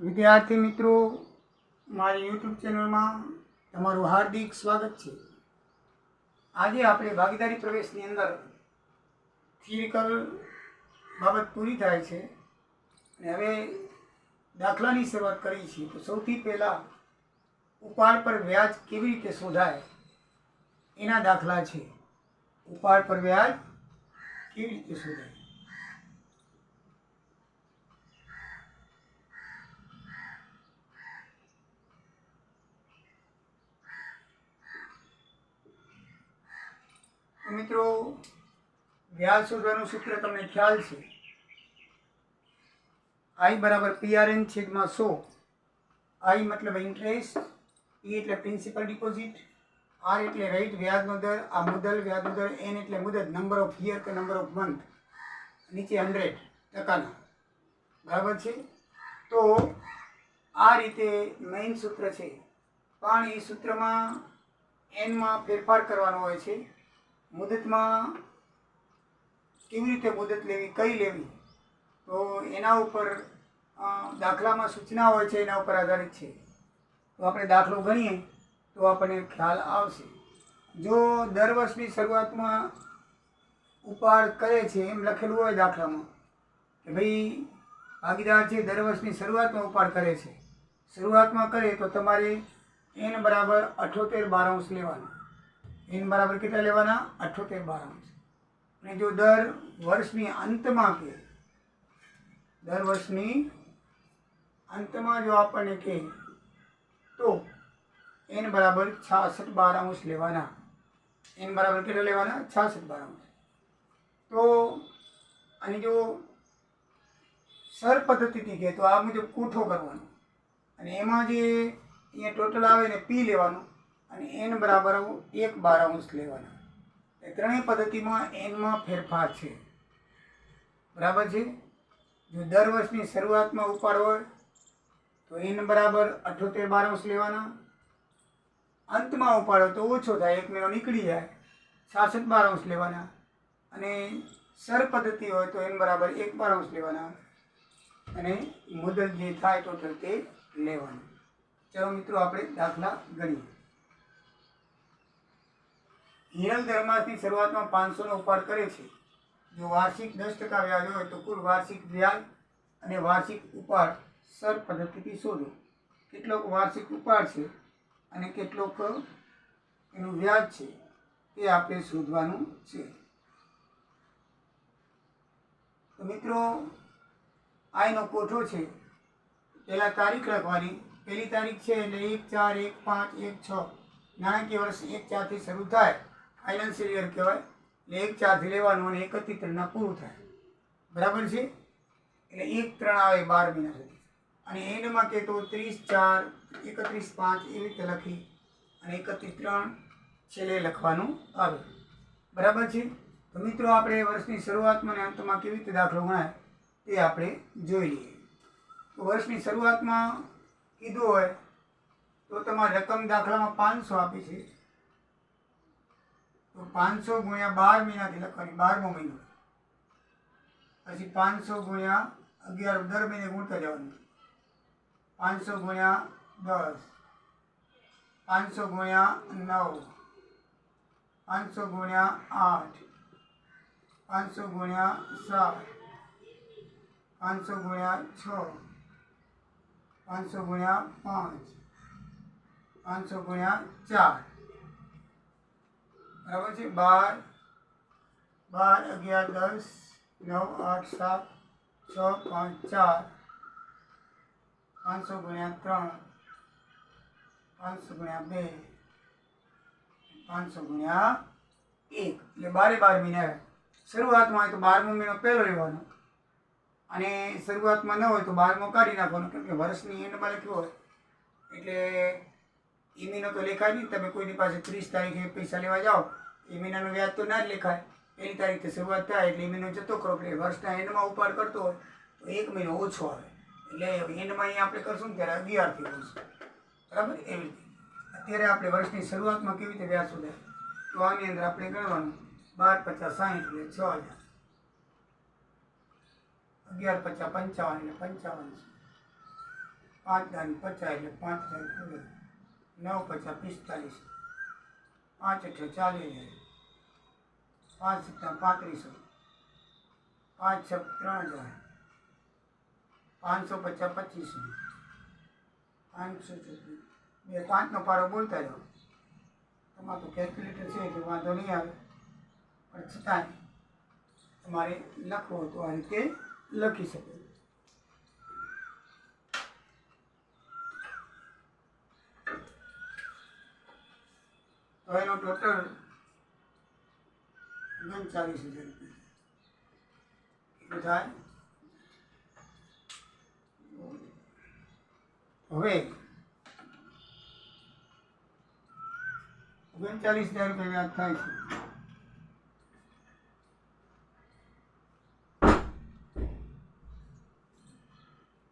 વિદ્યાર્થી મિત્રો, મારી યુટ્યુબ ચેનલમાં તમારું હાર્દિક સ્વાગત છે. આજે આપણે ભાગીદારી પ્રવેશની અંદર થિયરિકલ બાબત પૂરી થાય છે અને હવે દાખલાની શરૂઆત કરી છે તો સૌથી પહેલાં ઉપાડ પર વ્યાજ કેવી રીતે શોધાય એના દાખલા છે. ઉપાડ પર વ્યાજ કેવી રીતે શોધાય તો મિત્રો વ્યાજ શોધવાનું સૂત્ર તમને ખ્યાલ છે. આઈ બરાબર પીઆરએન છેદમાં સો. આઈ મતલબ ઇન્ટરેસ્ટ ઈ એટલે પ્રિન્સિપલ ડિપોઝિટ આર એટલે રેટ વ્યાજનો દર, આ મુદલ વ્યાજનો દર એન એટલે મુદત નંબર ઓફ યર કે નંબર ઓફ મંથ નીચે હંડ્રેડ ટકાના. બરાબર છે? તો આ રીતે મેઇન સૂત્ર છે. પણ એ સૂત્રમાં એનમાં ફેરફાર કરવાનો હોય છે. મુદતમાં કેવી રીતે મુદત લેવી, કઈ લેવી? તો એના ઉપર દાખલામાં સૂચના હોય છે, એના ઉપર આધારિત છે. તો આપણે દાખલો ગણીએ, તો આપણને ખ્યાલ આવશે. જો દર વર્ષની શરૂઆતમાં ઉપાડ કરે છે, એમ લખેલું હોય દાખલામાં, કે ભાઈ, ભાગીદાર છે દર વર્ષની શરૂઆતમાં ઉપાડ કરે છે, શરૂઆતમાં કરે તો તમારે એન બરાબર અઠ્યોતેર બારાંશ લેવાના. એન બરાબર કેટલા લેવાના? અઠ્યોતેર બારાંશ અને જો દર વર્ષની અંતમાં કે, દર વર્ષની અંતમાં જો આપણને કહે તો એન બરાબર છાસઠ બારાંશ લેવાના. એન બરાબર કેટલા લેવાના? છાસઠ બારાંશ તો અને જો સર પદ્ધતિથી કહે તો આ મુજબ કૂઠો કરવાનો. અને એમાં જે અહીંયા ટોટલ આવે ને પી લેવાનું અને એન બરાબર એક બારાઉન્સ લેવાના. એ ત્રણેય પદ્ધતિમાં એનમાં ફેરફાર છે. બરાબર છે? જો દર વર્ષની શરૂઆતમાં ઉપાડ હોય, તો એન બરાબર અઠોતેર બારાઉન્સ લેવાના. અંતમાં ઉપાડો તો ઓછો થાય, એક મહિનો નીકળી જાય, છાસઠ બારાઉન્સ લેવાના. અને સર પદ્ધતિ હોય તો એન બરાબર એક બારાઉન્સ લેવાના. અને મુદત જે થાય ટોટલ તે લેવાનું. ચાલો મિત્રો, આપણે દાખલા ગણીએ. હિરલ ધર્માસની શરૂઆતમાં પાંચસોનો ઉપાડ કરે છે. જો વાર્ષિક દસ ટકા વ્યાજ હોય તો કુલ વાર્ષિક વ્યાજ અને વાર્ષિક ઉપાડ સર પદ્ધતિથી શોધો. કેટલોક વાર્ષિક ઉપાડ છે અને કેટલોક એનું વ્યાજ છે એ આપણે શોધવાનું છે. તો મિત્રો આ એનો કોઠો છે. પહેલાં તારીખ લખવાની પહેલી તારીખ છે એટલે એક ચાર એક પાંચ એક છ. નાણાકીય વર્ષ એક ચારથી શરૂ થાય. ફાઇનાન્શિયલ યર કહેવાય. એટલે એક ચારથી લેવાનું અને એકત્રીસ ત્રણના પૂરું થાય. બરાબર છે? એટલે એક ત્રણ આવે બાર મહિના સુધી. અને એન્ડમાં કે તો ત્રીસ ચાર, એકત્રીસ પાંચ એવી રીતે લખી અને એકત્રીસ ત્રણ છેલ્લે લખવાનું આવે. બરાબર છે? તો મિત્રો આપણે વર્ષની શરૂઆતમાં અને અંતમાં કેવી રીતે દાખલો ગણાય તે આપણે જોઈ લઈએ. તો વર્ષની શરૂઆતમાં કીધું હોય તો તમારી રકમ દાખલામાં પાંચસો આપી છે. તો પાંચસો ગુણ્યા બાર મહિનાથી લખવાની, બારમો મહિનો. પછી પાંચસો ગુણ્યા અગિયાર, દર મહિને ગુણતા જવાનું. પાંચસો ગુણ્યા દસ. પાંચસો ગુણ્યા નવ. પાંચસો ગુણ્યા આઠ. પાંચસો ગુણ્યા સાત. પાંચસો ગુણ્યા છ. પાંચસો ગુણ્યા પાંચ. પાંચસો ગુણ્યા ચાર. બરાબર છે? બાર બાર, અગિયાર, દસ, નવ, આઠ, સાત, છ, પાંચ, ચાર, પાંચસો ગુણ્યા ત્રણ, પાંચસો ગુણ્યા બે, પાંચસો ગુણ્યા એક. એટલે બારે બાર મહિને શરૂઆતમાં હોય તો બારમો મહિનો પહેલો લેવાનો. અને શરૂઆતમાં ન હોય તો બારમો કાઢી નાખવાનો. કેમ કે વર્ષની એન્ડમાં લખ્યું હોય. એટલે એ મહિનો તો લેખાય નહીં. તમે કોઈની પાસે ત્રીસ તારીખે પૈસા લેવા જાઓ એ મહિનાનું વ્યાજ તો ના જ લેખાય. પહેલી તારીખથી શરૂઆત થાય એટલે ઈમીનો જતો કરો એટલે વર્ષના એન્ડમાં ઉપાડ કરતો હોય, તો એક મહિનો ઓછો આવે. એટલે એન્ડમાં અહીંયા આપણે કરશું ને ત્યારે અગિયારથી કરશું બરાબર? એવી રીતે. અત્યારે આપણે વર્ષની શરૂઆતમાં કેવી રીતે વ્યાજ શોધાય તો આની અંદર આપણે ગણવાનું. બાર પચાસ સાહીઠ એટલે છ હજાર. અગિયાર પચાસ પંચાવન એટલે પંચાવન. પાંચ દાન પચાસ એટલે પાંચ હજાર નવ પચાસ પિસ્તાલીસ. પાંચ અઠ્ઠા ચાલીસ. હજાર પાંચ સત્તા પાંત્રીસો. પાંચ છ ત્રણ હજાર. પાંચસો પચાસ પચીસો. પાંચસો બે પાંચનો પારો બોલતા જાઓ તમારું કેલ્ક્યુલેટર છે એટલે વાંધો નહીં આવે. પણ છતાંય તમારે લખવું તો આ રીતે લખી શકો તો એનો ટોટલ ઓગણચાલીસ હજાર રૂપિયા. થાય? હવે ઓગણચાલીસ હજાર રૂપિયા વ્યાજ થાય છે.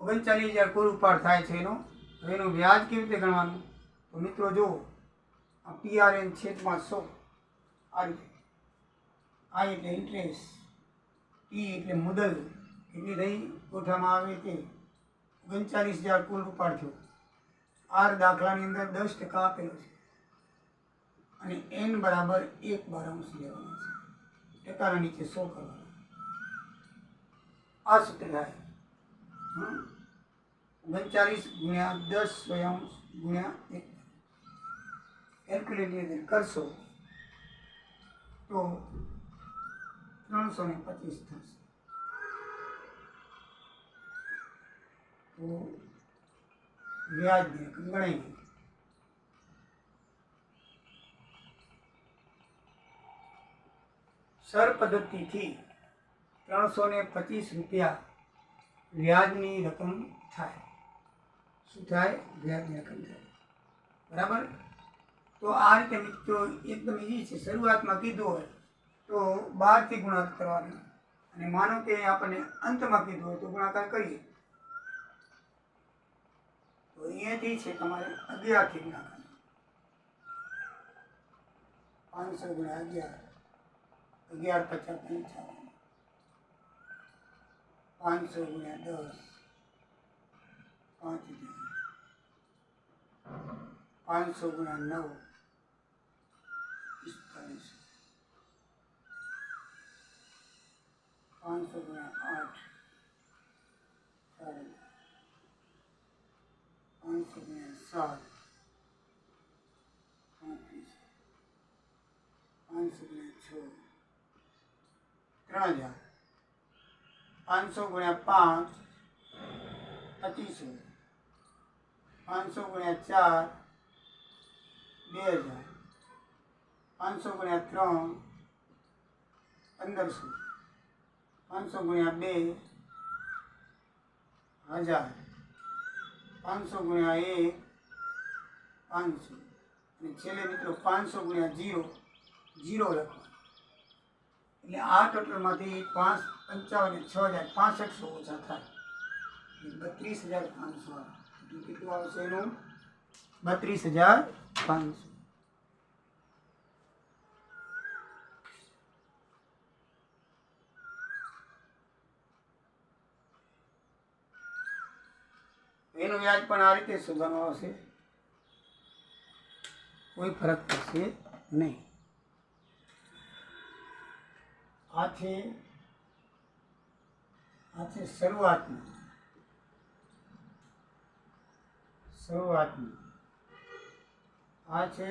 ઓગણચાલીસ હજાર કુલ ઉપાડ થાય છે એનો. તો એનું વ્યાજ કેવી રીતે ગણવાનું? તો મિત્રો જુઓ. આ પીઆરએન છેદમાં સો. આ રીતે આ એટલે ઇન્ટરેસ્ટ ટી એટલે મુદલ. કેટલી રહી કોઠામાં આવે તે ઓગણચાલીસ હજાર કુલ થયો આર દાખલાની અંદર દસ ટકા આપેલો છે. અને એન બરાબર એક બારાંશ લેવાનો છે. ટકાના નીચે સો કરવાનો. આ સૂત્ર થાય. ઓગણચાલીસ ગુણ્યા દસ સ્વયં ગુણ્યા એક. કેલ્ક્યુલેટર કરશો તો ત્રણસો ને પચીસ થશે. તો વ્યાજની રકમ ગણાઈ સર પદ્ધતિથી ત્રણસો ને પચીસ રૂપિયા વ્યાજની રકમ થાય. શું થાય? વ્યાજની રકમ થાય. બરાબર? તો આ રીતે મિત્રો એકદમ ઈઝી છે, શરૂઆતમાં કીધું હોય તો બારથી ગુણાકાર કરવાનો. અને માનો કે આપણને અંતમાં કીધું હોય તો ગુણાકાર કરીએ. તો અહીંયાથી છે તમારે અગિયારથી ગુણાકાર. પાંચસો ગુણ્યા અગિયાર. અગિયાર પચાસ પંચાવન. પાંચસો ગુણ્યા દસ. પાંચ પાંચસો ગુણ્યા નવ પિસ્તાલીસ પાંચસો ગુણ્યા આઠ ચાર પાંચસો ગુણ્યા સાત પાંત્રીસ પાંચસો ગુણ્યા છ ત્રણ હજાર પાંચસો ગુણ્યા પાંચ પચીસો પાંચસો ગુણ્યા ચાર બે હજાર પાંચસો ગુણ્યા ત્રણ પંદરસો પાંચસો ગુણ્યા બે હજાર પાંચસો ગુણ્યા એક પાંચસો. અને છેલ્લે મિત્રો પાંચસો ગુણ્યા જીરો જીરો લખો. એટલે આ ટોટલમાંથી પાંચ પંચાવન છ હજાર પાસઠસો ઓછા થાય. બત્રીસ હજાર પાંચસો એટલે કેટલું આવશે એનું? બત્રીસ હજાર પાંચસો. એનું વ્યાજ પણ આ રીતે શોધવાનું આવશે. કોઈ ફરક પડશે નહીં. આ છે આ છે આ છે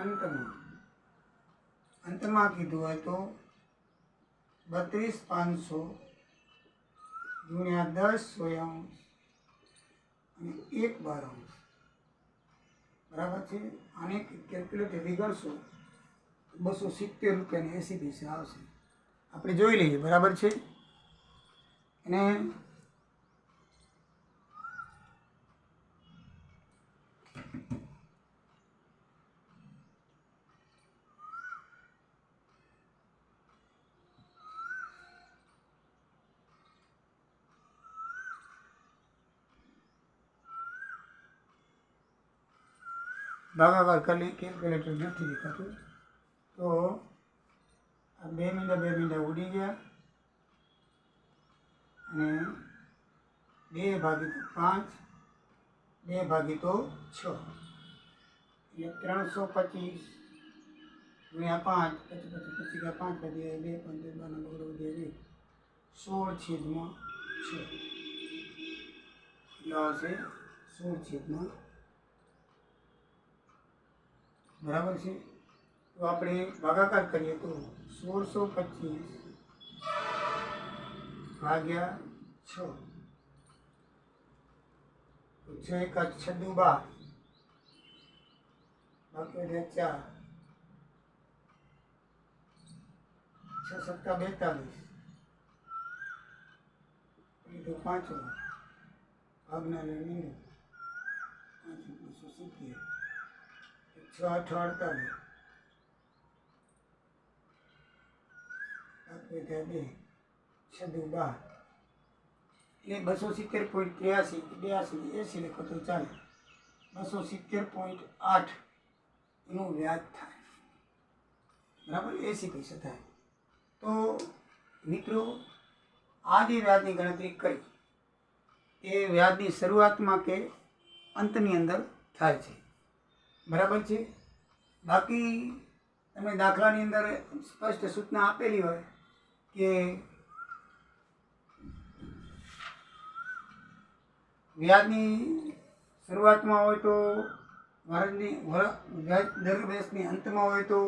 અંતમાં. અંતમાં કીધું હોય તો બત્રીસ પાંચસો ગુણ્યા દસ સોયાંશ અને એક બાર અંશ બરાબર છે? આને કેલ્ક્યુલેટરથી ગણશો બસો સિત્તેર રૂપિયાની એસી પૈસા આવશે. આપણે જોઈ લઈએ, બરાબર છે? અને ભાગાકાર કરી કેલ્ક્યુલેટર નથી દેખાતું તો આ બે મીંડા બે મીંડા ઉડી ગયા અને બે ભાગી પાંચ બે ભાગીતો છ એટલે ત્રણસો પચીસ ગુણ્યા પાંચ પછી પછી પછી ગયા પાંચ વધી બે પંદર બાર બગડો વધી બે સોળ છેદમાં છ એટલે આવશે સોળ છેદમાં બરાબર છે? તો આપણે ભાગાકાર કરીએ તો સોળસો પચીસ ભાગ્યા છ. છ એક છન્નું બાર. બાકી ચાર. છ સત્તા બેતાલીસ. પાંચો ભાગના પાંચ બસો સિત્તેર. છ આઠ અડતાલીસ છન્નું બાર. એટલે બસો સિત્તેર પોઈન્ટ ત્ર્યાસી બ્યાસી એસી લખો તો ચાલે. બસો સિત્તેર પોઈન્ટ આઠનું વ્યાજ થાય. બરાબર? એસી પૈસા થાય. તો મિત્રો આ જે વ્યાજની ગણતરી કરી. એ વ્યાજની શરૂઆતમાં કે અંતની અંદર થાય છે. બરાબર છે? બાકી તમે દાખલાની અંદર સ્પષ્ટ સૂચના આપેલી હોય કે વ્યાજની શરૂઆતમાં હોય તો વર્ષની વ્યાજ દર વર્ષની અંતમાં હોય તો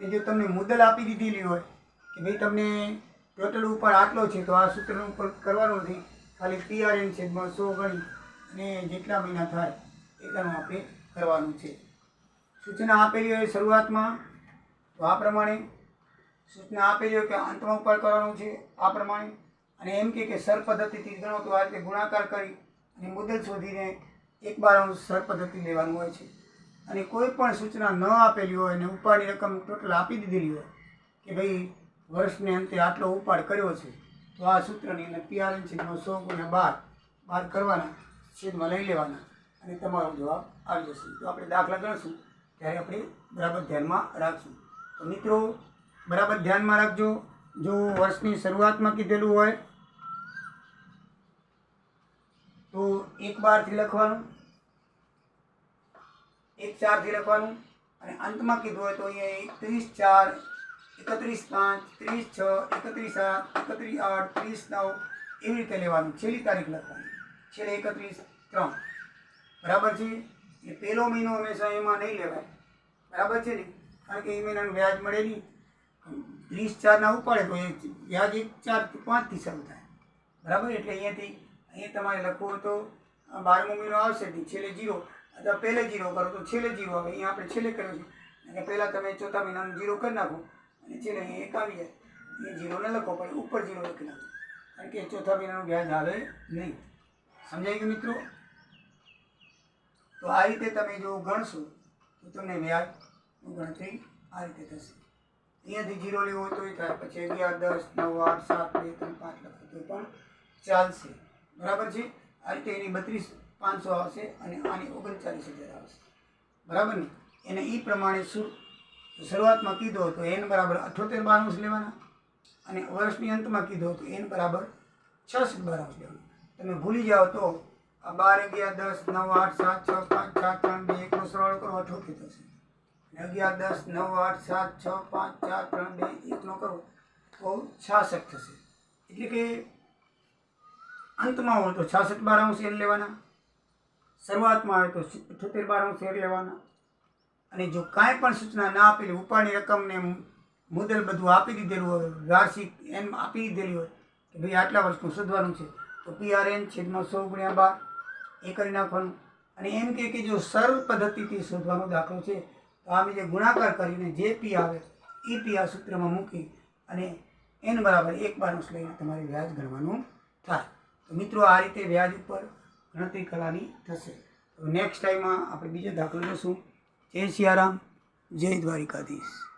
એ જો તમને મુદલ આપી દીધેલી હોય કે ભાઈ તમને ટોટલ ઉપર આટલો છે તો આ સૂત્ર ઉપર કરવાનું નથી. ખાલી પીઆરએન છે સો ગણી અને જેટલા મહિના થાય એટલાનું આપણે કરવાનું છે. સૂચના આપેલી હોય શરૂઆતમાં, તો આ પ્રમાણે સૂચના આપેલી હોય કે અંતમાં ઉપર કરવાનું છે આ પ્રમાણે. અને એમ કે સર પદ્ધતિથી ગણો તો આ રીતે ગુણાકાર કરી અને મુદત શોધીને એક બાર સર પદ્ધતિ લેવાનું હોય છે. અને કોઈ પણ સૂચના ન આપેલી હોય અને ઉપાડની રકમ ટોટલ આપી દીધેલી હોય કે ભાઈ વર્ષને અંતે આટલો ઉપાડ કર્યો છે, તો આ સૂત્રની અંદર પીઆરએન છેદમાં સો ગુણ્યા બાર બાર કરવાના, છેદમાં લઈ લેવાના અને તમારો જવાબ આવી જશે. તો આપણે દાખલા ગણશું. ત્યારે આપણે બરાબર ધ્યાનમાં રાખશું. તો મિત્રો, બરાબર ધ્યાનમાં રાખજો. જો વર્ષની શરૂઆતમાં કીધેલું હોય, તો એક બારથી લખવાનું, એક ચારથી લખવાનું, અને અંતમાં કીધું હોય તો અહીંયા એકત્રીસ ચાર, એકત્રીસ પાંચ, ત્રીસ છ, એકત્રીસ સાત એકત્રીસ આઠ, ત્રીસ નવ, એવી રીતે લેવાનું. છેલ્લી તારીખ લખવાની. છેલ્લે એકત્રીસ ત્રણ. બરાબર છે? એટલે પહેલો મહિનો હંમેશા એમાં નહીં લેવાય. બરાબર છે ને? કારણ કે એ મહિનાનું વ્યાજ મળે નહીં. ત્રીસ ચારના ઉપાડે તો એ વ્યાજ એક ચાર પાંચથી શરૂ થાય. બરાબર? એટલે અહીંયાથી અહીંયા તમારે લખવું તો બારમો મહિનો આવશે નહીં છેલ્લે જીરો. અથવા પહેલે જીરો કરો તો છેલ્લે જીરો આવે. અહીંયા આપણે છેલ્લે કર્યો છે. અને પહેલાં તમે ચોથા મહિનાનું જીરો કરી નાખો. અને છેલ્લે અહીંયા એક આવી જાય. અહીંયા જીરો ન લખો, પણ ઉપર જીરો લખી નાખો. કારણ કે ચોથા મહિનાનું વ્યાજ આવે નહીં. સમજાય ગયું મિત્રો? તો આ રીતે તમે જો ગણશો, તો તમને વ્યાજ ગણતરી આ રીતે થશે. અહીંયાથી જીરો લેવો તો એ થાય, પછી અગિયાર, દસ, નવ, આઠ, સાત, બે, ત્રણ, પાંચ લખો તો પણ ચાલશે. બરાબર છે? આ રીતે એની બત્રીસ પાંચસો આવશે અને આની ઓગણચાલીસ હજાર આવશે. બરાબર ને? એને એ પ્રમાણે શું? શરૂઆતમાં કીધો તો એન બરાબર અઠ્યોતેર બારાંશ લેવાના અને વર્ષની અંતમાં કીધો તો એન બરાબર છસઠ બારાંશ લેવાના. તમે ભૂલી જાઓ તો બાર અગિયાર, દસ, નવ, આઠ, સાત, છ, પાંચ ચાર ત્રણ, બે એકનો સરવાળો કરો અઠ્યોતેર થશે અગિયાર, દસ, નવ, આઠ, સાત, છ, પાંચ, ચાર, ત્રણ, બે એકનો કરો, તો છાસઠ થશે. એટલે કે અંતમાં હોય તો છાસઠ બારાંશ એન લેવાના, શરૂઆતમાં આવે તો અઠ્યોતેર બારાંશ એર લેવાના. અને જો કાંઈ પણ સૂચના ના આપેલી, ઉપાડની રકમને મુદલ બધું આપી દીધેલું હોય, વાર્ષિક એમ આપી દીધેલી હોય, કે ભાઈ આટલા વર્ષનું શોધવાનું છે, તો પીઆરએન છેદમાં સો ગુણ્યા બાર. એ કરી નાખવાનું. અને એમ કે કે જો સરળ પદ્ધતિથી શોધવાનો દાખલો છે, તો આમે જે ગુણાકાર કરીને જે પી આવે એ પી આ સૂત્રમાં મૂકી અને એન બરાબર એક બારંશ લઈને તમારે વ્યાજ ગણવાનું થાય. તો મિત્રો, આ રીતે વ્યાજ ઉપર ગણતરી કરવાની થશે. તો નેક્સ્ટ ટાઈમમાં આપણે બીજો દાખલો જોશું. જય સિયારામ, જય દ્વારિકાધીશ.